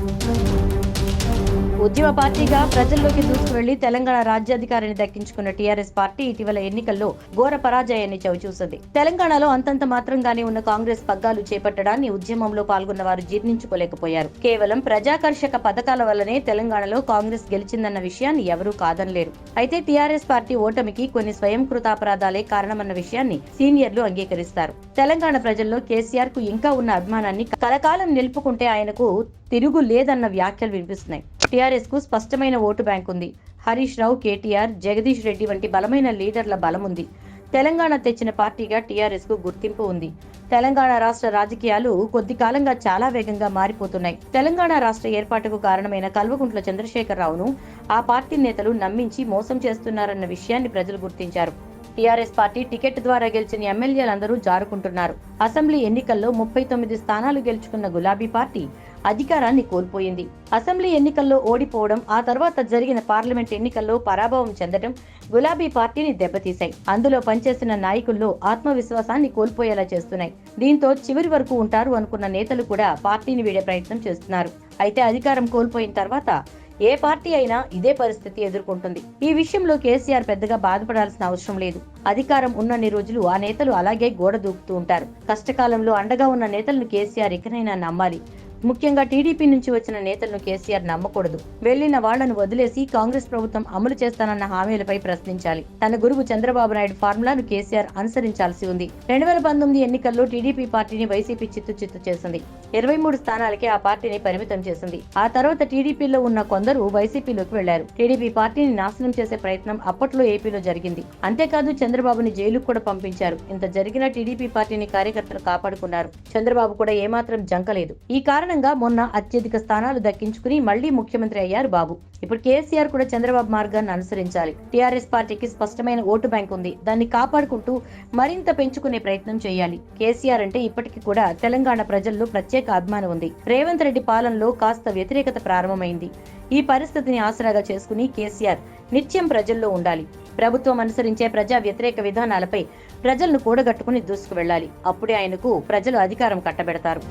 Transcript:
Música ఉద్యమ పార్టీగా ప్రజల్లోకి దూసుకువెళ్ళి తెలంగాణ రాజ్యాధికారిని దక్కించుకున్న టీఆర్ఎస్ పార్టీ ఇటీవల ఎన్నికల్లో ఘోర పరాజయాన్ని చవిచూసింది. తెలంగాణలో అంతంత మాత్రంగానే ఉన్న కాంగ్రెస్ పగ్గాలు చేపట్టడాన్ని ఉద్యమంలో పాల్గొన్న వారు జీర్ణించుకోలేకపోయారు. కేవలం ప్రజాకర్షక పథకాల వల్లనే తెలంగాణలో కాంగ్రెస్ గెలిచిందన్న విషయాన్ని ఎవరూ కాదనలేరు. అయితే టీఆర్ఎస్ పార్టీ ఓటమికి కొన్ని స్వయం కృతాపరాధాలే కారణమన్న విషయాన్ని సీనియర్లు అంగీకరిస్తారు. తెలంగాణ ప్రజల్లో కేసీఆర్కు ఇంకా ఉన్న అభిమానాన్ని కలకాలం నిలుపుకుంటే ఆయనకు తిరుగు లేదన్న వ్యాఖ్యలు వినిపిస్తున్నాయి. టీఆర్ఎస్కు స్పష్టమైన ఓటు బ్యాంక్ ఉంది. హరీష్ రావు కేటీఆర్ జగదీష్ రెడ్డి వంటి బలమైన లీడర్ల బలం ఉంది. తెలంగాణ తెచ్చిన పార్టీగా టీఆర్ఎస్కు గుర్తింపు ఉంది. తెలంగాణ రాష్ట్ర రాజకీయాలు కొద్ది కాలంగా చాలా వేగంగా మారిపోతున్నాయి. తెలంగాణ రాష్ట్ర ఏర్పాటుకు కారణమైన కల్వకుంట్ల చంద్రశేఖరరావును ఆ పార్టీ నేతలు నమ్మించి మోసం చేస్తున్నారన్న విషయాన్ని ప్రజలు గుర్తించారు. టీఆర్ఎస్ పార్టీ టికెట్ ద్వారా గెలిచిన ఎమ్మెల్యేలందరూ జారుకుంటున్నారు. అసెంబ్లీ ఎన్నికల్లో ముప్పై తొమ్మిది స్థానాలు గెలుచుకున్న గులాబీ పార్టీ అధికారాన్ని కోల్పోయింది. అసెంబ్లీ ఎన్నికల్లో ఓడిపోవడం ఆ తర్వాత జరిగిన పార్లమెంట్ ఎన్నికల్లో పరాభవం చెందడం గులాబీ పార్టీని దెబ్బతీశాయి. అందులో పనిచేసిన నాయకుల్లో ఆత్మవిశ్వాసాన్ని కోల్పోయేలా చేస్తున్నాయి. దీంతో చివరి వరకు ఉంటారు అనుకున్న నేతలు కూడా పార్టీని వీడే ప్రయత్నం చేస్తున్నారు. అయితే అధికారం కోల్పోయిన తర్వాత ఏ పార్టీ అయినా ఇదే పరిస్థితి ఎదుర్కొంటుంది. ఈ విషయంలో కేసీఆర్ పెద్దగా బాధపడాల్సిన అవసరం లేదు. అధికారం ఉన్నన్ని రోజులు ఆ నేతలు అలాగే గోడ దూకుతూ ఉంటారు. కష్టకాలంలో అండగా ఉన్న నేతలను కేసీఆర్ ఇకనైనా నమ్మాలి. ముఖ్యంగా టీడీపీ నుంచి వచ్చిన నేతలను కేసీఆర్ నమ్మకూడదు. వెళ్ళిన వాళ్ళను వదిలేసి కాంగ్రెస్ ప్రభుత్వం అమలు చేస్తానన్న హామీలపై ప్రశ్నించాలి. తన గురువు చంద్రబాబు నాయుడు ఫార్ములాను కేసీఆర్ అనుసరించాల్సి ఉంది. రెండు వేల పంతొమ్మిది ఎన్నికల్లో టీడీపీ పార్టీని వైసీపీ చిత్తు చిత్తు చేసింది. ఇరవై మూడు స్థానాలకే ఆ పార్టీని పరిమితం చేసింది. ఆ తర్వాత టీడీపీలో ఉన్న కొందరు వైసీపీలోకి వెళ్ళారు. టీడీపీ పార్టీని నాశనం చేసే ప్రయత్నం అప్పట్లో ఏపీలో జరిగింది. అంతేకాదు చంద్రబాబుని జైలుకు కూడా పంపించారు. ఇంత జరిగిన టీడీపీ పార్టీని కార్యకర్తలు కాపాడుకున్నారు. చంద్రబాబు కూడా ఏమాత్రం జంకలేదు. ఈ కారణంగా మొన్న అత్యధిక స్థానాలు దక్కించుకుని మళ్ళీ ముఖ్యమంత్రి అయ్యారు బాబు. ఇప్పుడు కేసీఆర్ కూడా చంద్రబాబు మార్గాన్ని అనుసరించాలి. టీఆర్ఎస్ పార్టీకి స్పష్టమైన ఓటు బ్యాంక్ ఉంది. దాన్ని కాపాడుకుంటూ మరింత పెంచుకునే ప్రయత్నం చేయాలి. కేసీఆర్ అంటే ఇప్పటికీ కూడా తెలంగాణ ప్రజల్లో ప్రత్యేక అభిమానం ఉంది. రేవంత్ రెడ్డి పాలనలో కాస్త వ్యతిరేకత ప్రారంభమైంది. ఈ పరిస్థితిని ఆసరాగా చేసుకుని కేసీఆర్ నిత్యం ప్రజల్లో ఉండాలి. ప్రభుత్వం అనుసరించే ప్రజా వ్యతిరేక విధానాలపై ప్రజలను కూడగట్టుకుని దూసుకు వెళ్ళాలి అప్పుడే ఆయనకు ప్రజలు అధికారం కట్టబెడతారు.